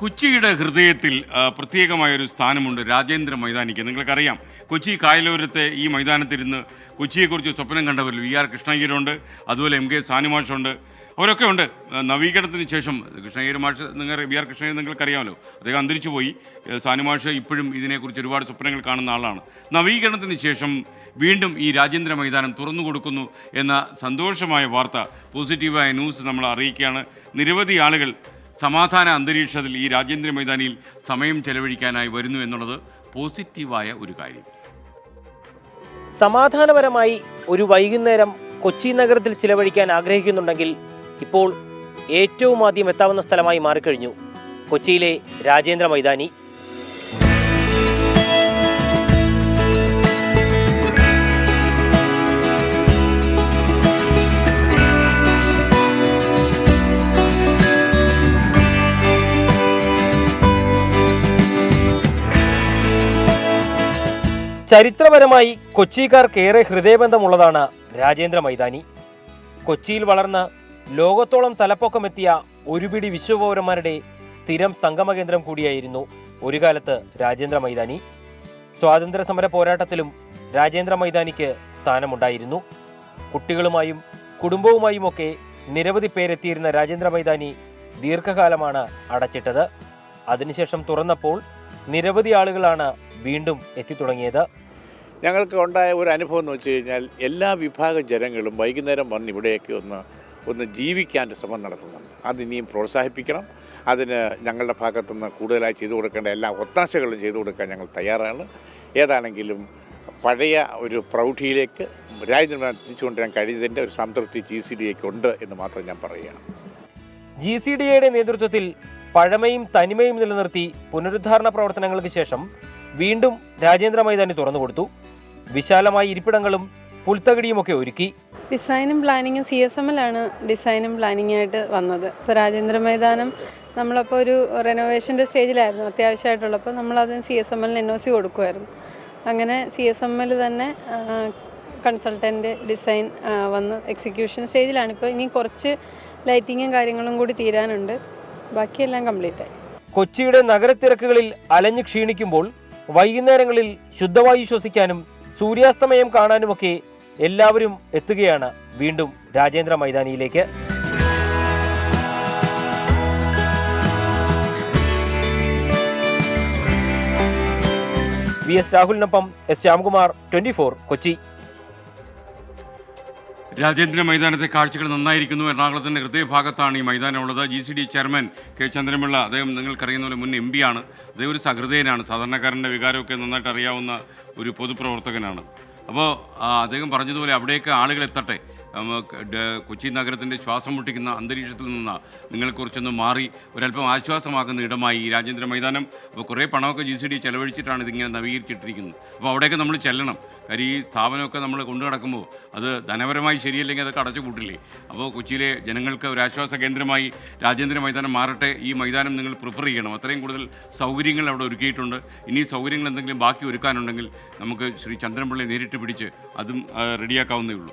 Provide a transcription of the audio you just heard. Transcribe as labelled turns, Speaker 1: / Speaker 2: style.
Speaker 1: കൊച്ചിയുടെ ഹൃദയത്തിൽ പ്രത്യേകമായൊരു സ്ഥാനമുണ്ട് രാജേന്ദ്ര മൈതാനിക്ക്. നിങ്ങൾക്കറിയാം കൊച്ചി കായലോരത്തെ ഈ മൈതാനത്തിരുന്ന് കൊച്ചിയെക്കുറിച്ച് സ്വപ്നം കണ്ടവരിൽ വി ആർ കൃഷ്ണഗിരുണ്ട് അതുപോലെ എം കെ സാനുമാഷുണ്ട് അവരൊക്കെ ഉണ്ട്. നവീകരണത്തിന് ശേഷം കൃഷ്ണഗിരി മാഷ് നിങ്ങൾ വി ആർ കൃഷ്ണഗിരി നിങ്ങൾക്കറിയാമല്ലോ അദ്ദേഹം അന്തരിച്ചു പോയി സാനുമാഷ് ഇപ്പോഴും ഇതിനെക്കുറിച്ച് ഒരുപാട് സ്വപ്നങ്ങൾ കാണുന്ന ആളാണ്. നവീകരണത്തിന് ശേഷം വീണ്ടും ഈ രാജേന്ദ്ര മൈതാനം തുറന്നു കൊടുക്കുന്നു എന്ന സന്തോഷമായ വാർത്ത പോസിറ്റീവായ ന്യൂസ് നമ്മൾ അറിയിക്കുകയാണ്. നിരവധി ആളുകൾ സമാധാന അന്തരീക്ഷത്തിൽ ഈ രാജേന്ദ്ര മൈതാനിയിൽ സമയം ചെലവഴിക്കാനായി വരുന്നു എന്നുള്ളത് പോസിറ്റീവായ ഒരു കാര്യം.
Speaker 2: സമാധാനപരമായി ഒരു വൈകുന്നേരം കൊച്ചി നഗരത്തിൽ ചിലവഴിക്കാൻ ആഗ്രഹിക്കുന്നുണ്ടെങ്കിൽ ഇപ്പോൾ ഏറ്റവും ആദ്യം എത്താവുന്ന സ്ഥലമായി മാറിക്കഴിഞ്ഞു. കൊച്ചിയിലെ രാജേന്ദ്ര മൈതാനി. ചരിത്രപരമായി കൊച്ചിക്കാർക്ക് ഏറെ ഹൃദയബന്ധമുള്ളതാണ് രാജേന്ദ്ര മൈതാനി. കൊച്ചിയിൽ വളർന്ന് ലോകത്തോളം തലപ്പൊക്കമെത്തിയ ഒരുപിടി വിശ്വപൗരന്മാരുടെ സ്ഥിരം സംഗമകേന്ദ്രം കൂടിയായിരുന്നു ഒരു കാലത്ത് രാജേന്ദ്ര മൈതാനി. സ്വാതന്ത്ര്യ സമര പോരാട്ടത്തിലും രാജേന്ദ്ര മൈതാനിക്ക് സ്ഥാനമുണ്ടായിരുന്നു. കുട്ടികളുമായും കുടുംബവുമായുമൊക്കെ നിരവധി പേരെത്തിയിരുന്ന രാജേന്ദ്ര മൈതാനി ദീർഘകാലമാണ് അടച്ചിട്ടത്. അതിനുശേഷം തുറന്നപ്പോൾ നിരവധി ആളുകളാണ് വീണ്ടും എത്തിത്തുടങ്ങിയത്.
Speaker 3: ഞങ്ങൾക്ക് ഉണ്ടായ ഒരു അനുഭവം എന്ന് വെച്ച് കഴിഞ്ഞാൽ എല്ലാ വിഭാഗം ജനങ്ങളും വൈകുന്നേരം വന്ന് ഇവിടെയൊക്കെ ഒന്ന് ഒന്ന് ജീവിക്കാൻ ശ്രമം നടത്തുന്നുണ്ട്. അതിനിയും പ്രോത്സാഹിപ്പിക്കണം. അതിന് ഞങ്ങളുടെ ഭാഗത്തുനിന്ന് കൂടുതലായി ചെയ്തു കൊടുക്കേണ്ട എല്ലാ ഒത്താശകളും ചെയ്തു കൊടുക്കാൻ ഞങ്ങൾ തയ്യാറാണ്. ഏതാണെങ്കിലും പഴയ ഒരു പ്രൗഢിയിലേക്ക് രാജ്യനിർമ്മാണം എത്തിച്ചുകൊണ്ടിരാൻ കഴിയുന്നതിന്റെ ഒരു സംതൃപ്തി ജി സി ഡി എക്ക് ഉണ്ട് എന്ന് മാത്രം ഞാൻ പറയുകയാണ്.
Speaker 2: ജി സി ഡി എയുടെ നേതൃത്വത്തിൽ പഴമയും തനിമയും നിലനിർത്തി പുനരുദ്ധാരണ പ്രവർത്തനങ്ങൾക്ക് ശേഷം വീണ്ടും രാജേന്ദ്ര മൈതാനി തുറന്നുകൊടുത്തു. വിശാലമായ ഇരിപ്പിടങ്ങളും പുൽത്തകിടിയുമൊക്കെ ഒരുക്കി.
Speaker 4: ഡിസൈനും പ്ലാനിങ്ങും സി എസ് എമ്മിലാണ് ഡിസൈനും പ്ലാനിങ്ങും ആയിട്ട് വന്നത്. ഇപ്പോൾ രാജേന്ദ്ര മൈതാനം നമ്മളപ്പോൾ ഒരു റെനോവേഷന്റെ സ്റ്റേജിലായിരുന്നു അത്യാവശ്യമായിട്ടുള്ളപ്പോൾ നമ്മളതിന് സി എസ് എം എല്ലിന് എൻ ഒ സി കൊടുക്കുമായിരുന്നു അങ്ങനെ സി എസ് എം എൽ തന്നെ കൺസൾട്ടന്റ് ഡിസൈൻ വന്ന് എക്സിക്യൂഷൻ സ്റ്റേജിലാണ് ഇപ്പോൾ ഇനി കുറച്ച് ലൈറ്റിങ്ങും കാര്യങ്ങളും കൂടി തീരാനുണ്ട്. ബാക്കിയെല്ലാം കംപ്ലീറ്റ് ആയി.
Speaker 2: കൊച്ചിയുടെ നഗരത്തിരക്കുകളിൽ അലഞ്ഞു ക്ഷീണിക്കുമ്പോൾ വൈകുന്നേരങ്ങളിൽ ശുദ്ധവായു ശ്വസിക്കാനും സൂര്യാസ്തമയം കാണാനുമൊക്കെ എല്ലാവരും എത്തുകയാണ് വീണ്ടും രാജേന്ദ്ര മൈതാനിയിലേക്ക്. വി എസ് രാഹുലിനൊപ്പം എസ് ശ്യാംകുമാർ ട്വന്റി കൊച്ചി.
Speaker 1: രാജേന്ദ്ര മൈതാനത്തെ കാഴ്ചകൾ നന്നായിരിക്കുന്നു. എറണാകുളത്തിന്റെ ഹൃദയഭാഗത്താണ് ഈ മൈതാനമുള്ളത്. G C D chairman K Chandrapillai അദ്ദേഹം നിങ്ങൾക്കറിയുന്ന പോലെ മുൻ എം പി ആണ്. അദ്ദേഹം ഒരു സഹൃദയനാണ്. സാധാരണക്കാരന്റെ വികാരമൊക്കെ നന്നായിട്ട് അറിയാവുന്ന ഒരു പൊതുപ്രവർത്തകനാണ്. അപ്പോൾ അദ്ദേഹം പറഞ്ഞതുപോലെ അവിടെയൊക്കെ ആളുകൾ എത്തട്ടെ. കൊച്ചി നഗരത്തിന്റെ ശ്വാസം മുട്ടിക്കുന്ന അന്തരീക്ഷത്തിൽ നിന്ന് നിങ്ങളെക്കുറിച്ചൊന്ന് കുറച്ചൊന്ന് മാറി ഒരല്പം ആശ്വാസമാക്കുന്ന ഇടമായി ഈ രാജേന്ദ്ര മൈതാനം. അപ്പോൾ കുറേ പണമൊക്കെ ജി സി ഡി ചെലവഴിച്ചിട്ടാണ് ഇതിങ്ങനെ നവീകരിച്ചിട്ടിരിക്കുന്നത്. അപ്പോൾ അവിടെയൊക്കെ നമ്മൾ ചെല്ലണം. കാര്യം ഈ സ്ഥാപനമൊക്കെ നമ്മൾ കൊണ്ടു നടക്കുമ്പോൾ അത് ധനപരമായി ശരിയല്ലെങ്കിൽ അതൊക്കെ അടച്ചു കൂട്ടില്ലേ അപ്പോൾ കൊച്ചിയിലെ ജനങ്ങൾക്ക് ഒരു ആശ്വാസ കേന്ദ്രമായി രാജേന്ദ്ര മൈതാനം മാറട്ടെ. ഈ മൈതാനം നിങ്ങൾ പ്രിഫർ ചെയ്യണം. അത്രയും കൂടുതൽ സൗകര്യങ്ങൾ അവിടെ ഒരുക്കിയിട്ടുണ്ട്. ഇനി സൗകര്യങ്ങൾ എന്തെങ്കിലും ബാക്കി ഒരുക്കാനുണ്ടെങ്കിൽ നമുക്ക് ശ്രീ ചന്ദ്രൻപിള്ളയെ നേരിട്ട് പിടിച്ച് അതും റെഡിയാക്കാവുന്നേ ഉള്ളൂ.